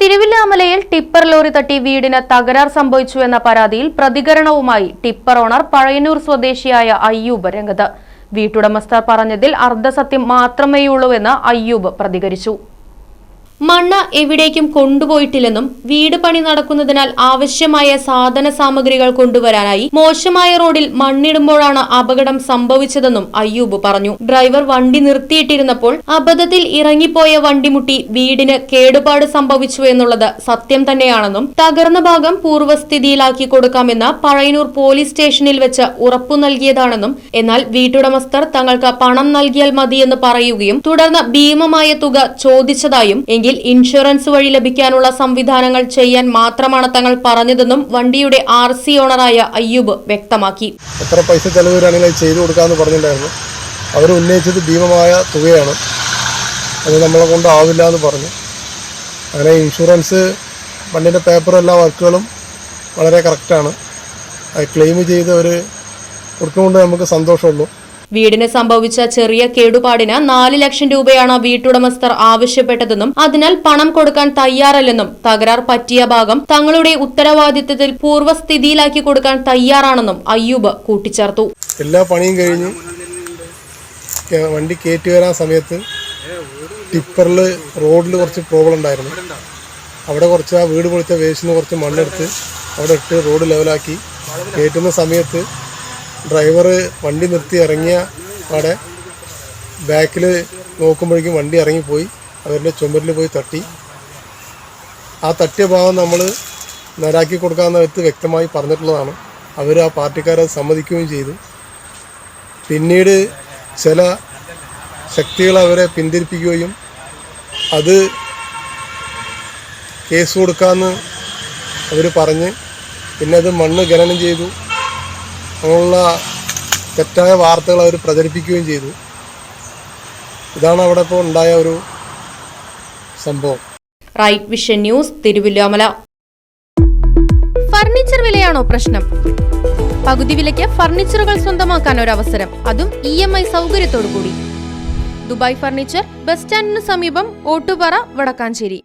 തിരുവില്ലാമലയിൽ tipper lorry തട്ടി വീടിന് തകരാർ സംഭവിച്ചു എന്ന പരാതിയിൽ പ്രതികരണവുമായി ടിപ്പർ ഓണർ പഴയന്നൂർ സ്വദേശിയായ അയ്യൂബ് രംഗത്ത്. വീട്ടുടമസ്ഥർ പറഞ്ഞതിൽ അർദ്ധസത്യം മാത്രമേയുള്ളൂവെന്ന് അയ്യൂബ് പ്രതികരിച്ചു. മണ്ണ് എവിടേക്കും കൊണ്ടുപോയിട്ടില്ലെന്നും വീട് പണി നടക്കുന്നതിനാൽ ആവശ്യമായ സാധന സാമഗ്രികൾ കൊണ്ടുവരാനായി മോശമായ റോഡിൽ മണ്ണിടുമ്പോഴാണ് അപകടം സംഭവിച്ചതെന്നും അയ്യൂബ് പറഞ്ഞു. ഡ്രൈവർ വണ്ടി നിർത്തിയിട്ടിരുന്നപ്പോൾ അബദ്ധത്തിൽ ഇറങ്ങിപ്പോയ വണ്ടിമുട്ടി വീടിന് കേടുപാട് സംഭവിച്ചു എന്നുള്ളത് സത്യം തന്നെയാണെന്നും തകർന്ന ഭാഗം പൂർവസ്ഥിതിയിലാക്കി കൊടുക്കാമെന്ന് പഴയനൂർ പോലീസ് സ്റ്റേഷനിൽ വെച്ച് ഉറപ്പു നൽകിയതാണെന്നും എന്നാൽ വീട്ടുടമസ്ഥർ തങ്ങൾക്ക് പണം നൽകിയാൽ മതിയെന്ന് പറയുകയും തുടർന്ന് ഭീമമായ തുക ചോദിച്ചതായും എങ്കിൽ ഇൻഷുറൻസ് വഴി ലഭിക്കാനുള്ള സംവിധാനങ്ങൾ ചെയ്യാൻ മാത്രമാണ് തങ്ങൾ പറഞ്ഞതെന്നും വണ്ടിയുടെ ആർ സി ഓണറായ അയ്യൂബ് വ്യക്തമാക്കി. എത്ര പൈസ ചെലവ് ചെയ്തു കൊടുക്കാമെന്ന് പറഞ്ഞിട്ടുണ്ടായിരുന്നു. അവർ ഉന്നയിച്ചത് ഭീമമായ തുകയാണ്. അത് നമ്മളെ കൊണ്ട് ആവില്ല എന്ന് പറഞ്ഞു. അങ്ങനെ ഇൻഷുറൻസ് വണ്ടിന്റെ പേപ്പറും എല്ലാ വർക്കുകളും വളരെ കറക്റ്റാണ്. അത് ക്ലെയിം ചെയ്ത് അവർ കൊടുക്കുമ്പോൾ നമുക്ക് സന്തോഷമുള്ളൂ. വീടിന് സംഭവിച്ച ചെറിയ കേടുപാടിന് നാല് ലക്ഷം രൂപയാണ് വീട്ടുടമസ്ഥർ ആവശ്യപ്പെട്ടതെന്നും അതിനാൽ പണം കൊടുക്കാൻ തയ്യാറല്ലെന്നും തകരാർ പറ്റിയ ഭാഗം തങ്ങളുടെ ഉത്തരവാദിത്തത്തിൽ പൂർവസ്ഥിതിയിലാക്കി കൊടുക്കാൻ തയ്യാറാണെന്നും അയ്യൂബ് കൂട്ടിച്ചേർത്തു. എല്ലാ പണിയും കഴിഞ്ഞു. വണ്ടി കയറ്റി വരാൻ സമയത്ത് ടിപ്പറിൽ റോഡിൽ കുറച്ച് പ്രോബ്ലം ഉണ്ടായിരുന്നു. അവിടെ കുറച്ച് ആ വീട് പൊളിച്ച വേസ്റ്റിന് കുറച്ച് മണ്ണെടുത്ത് അവിടെ ഇട്ട് റോഡ് ലെവലാക്കി കയറ്റുന്ന സമയത്ത് ഡ്രൈവർ വണ്ടി നിർത്തി ഇറങ്ങിയ അവിടെ ബാക്കിൽ നോക്കുമ്പോഴേക്കും വണ്ടി ഇറങ്ങിപ്പോയി. അവരുടെ ചുമരിൽ പോയി തട്ടി. ആ തട്ടിയ ഭാഗം നമ്മൾ നേരാക്കി കൊടുക്കാമെന്ന അടുത്ത് വ്യക്തമായി പറഞ്ഞിട്ടുള്ളതാണ്. അവർ ആ പാർട്ടിക്കാരെ സമ്മതിക്കുകയും ചെയ്തു. പിന്നീട് ചില ശക്തികൾ അവരെ പിന്തിരിപ്പിക്കുകയും അത് കേസ് കൊടുക്കാമെന്ന് അവർ പറഞ്ഞ്. പിന്നെ അത് മണ്ണ് ഖനനം ചെയ്തു. അങ്ങനെയുള്ള തെറ്റായ വാർത്തകൾ അവർ പ്രചരിപ്പിക്കുകയും ചെയ്തു. ഇതാണ് അവിടെ ഇപ്പോൾ ഉണ്ടായ ഒരു സംഭവം. Right Vision News Thiruvilwamala furniture വിലയാണോ പ്രശ്നം? പകുതി വിലയ്ക്ക് ഫർണിച്ചറുകൾ സ്വന്തമാക്കാൻ ഒരു അവസരം അതും ഇ എം ഐ സൗകര്യത്തോടു കൂടി ദുബായ് ഫർണിച്ചർ ബസ് സ്റ്റാൻഡിന് സമീപം ഓട്ടുപാറ വടക്കാഞ്ചേരി.